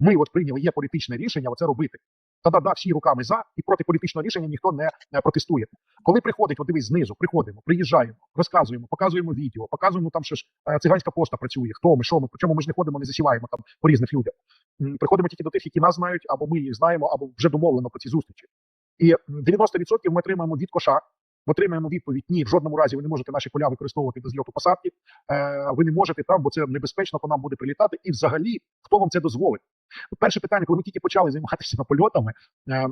ми от прийняли є політичне рішення оце робити. Та да, да, всі руками за і проти політичного рішення ніхто не, протестує. Коли приходить, от дивись знизу, приходимо, приїжджаємо, розказуємо, показуємо відео, показуємо там, що ж е, циганська пошта працює, хто ми, що ми, причому ми ж не ходимо, не засіваємо там по різних людях. Приходимо тільки до тих, які нас знають, або ми їх знаємо, або вже домовлено про ці зустрічі. І м, 90% ми отримаємо від коша. Ми отримаємо відповідь: ні, в жодному разі ви не можете наші поля використовувати до зльоту посадки. Е, ви не можете там, бо це небезпечно по нам буде прилітати. І взагалі, хто вам це дозволить? Перше питання, коли ми тільки почали займатися польотами, е, е,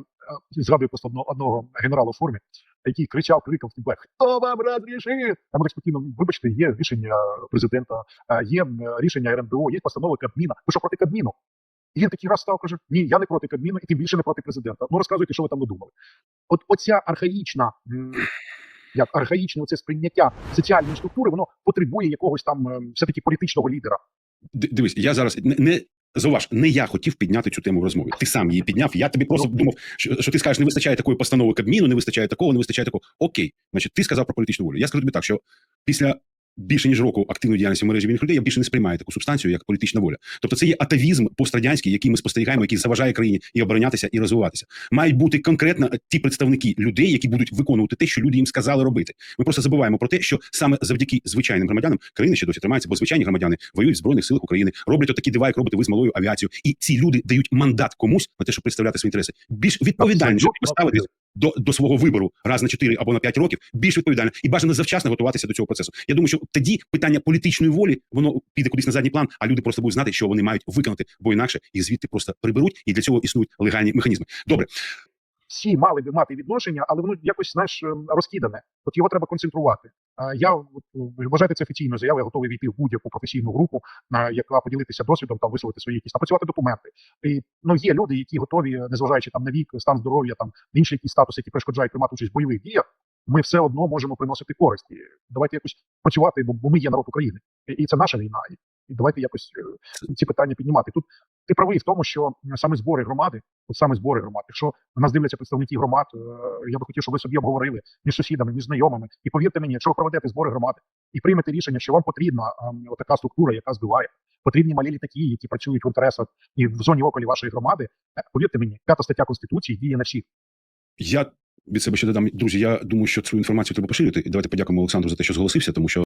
згадую просто одного, генерала в формі, який кричав, кликав тебе, хто вам розрішив? А ми так спокійно, вибачте, є рішення президента, е, є рішення РНБО, є постанова Кабміна. Ви що проти Кабміну? І він такий раз став, каже: Ні, я не проти Кабміну, і тим більше не проти президента. Ну розказуйте, що ви там надумали. От оця архаїчна. Як архаїчне оце сприйняття соціальної структури, воно потребує якогось там ем, все-таки політичного лідера. Дивись, я зараз не зауваж, не я хотів підняти цю тему в розмові. Ти сам її підняв. Я тобі просто думав, що, що ти скажеш, не вистачає такої постанови Кабміну, не вистачає такого, не вистачає такого. Окей, значить, ти сказав про політичну волю. Я скажу тобі так, що після більше ніж року активної діяльності в мережі вільних людей я більше не сприймаю таку субстанцію, як політична воля. Тобто, це є атавізм пострадянський, який ми спостерігаємо, який заважає країні і оборонятися, і розвиватися. Мають бути конкретно ті представники людей, які будуть виконувати те, що люди їм сказали робити. Ми просто забуваємо про те, що саме завдяки звичайним громадянам країна ще досі тримається, бо звичайні громадяни воюють в збройних силах України, роблять отакі дива, як робите ви з малою авіацією. І ці люди дають мандат комусь на те, щоб представляти свої інтереси. Більш відповідальніше поставитись до, до свого вибору раз на 4 або на 5 років, більш відповідально і бажано завчасно готуватися до цього процесу. Я думаю, що тоді питання політичної волі воно піде кудись на задній план, а люди просто будуть знати, що вони мають виконати, бо інакше їх звідти просто приберуть, і для цього існують легальні механізми. Добре, всі мали би мати відношення, але воно якось знаєш ем, розкидане. От його треба концентрувати. Я ви вважайте це офіційною заявою, готовий війти в будь-яку професійну групу, яка поділитися досвідом там висловити свої якісь напрацювати документи. І ну є люди, які готові, незважаючи там на вік, стан здоров'я, там інші якісь статуси, які перешкоджають приймати участь в бойових діях. Ми все одно можемо приносити користь. І давайте якось працювати, бо, ми є народ України, і, це наша війна. І, давайте якось е, ці питання піднімати. Тут ти правий в тому, що саме збори громади, от саме збори громад, якщо на нас дивляться представники громад, е, я би хотів, щоб ви собі обговорили між сусідами, між знайомими. І повірте мені, якщо ви проведете збори громади і приймете рішення, що вам потрібна ем, така структура, яка збиває, потрібні малі літаки, які працюють в інтересах і в зоні околі вашої громади. е, Повірте мені, п'ята стаття конституції діє на всіх. я від себе ще додам, друзі. Я думаю, що цю інформацію треба поширити. І давайте подякуємо Олександру за те, що зголосився, тому що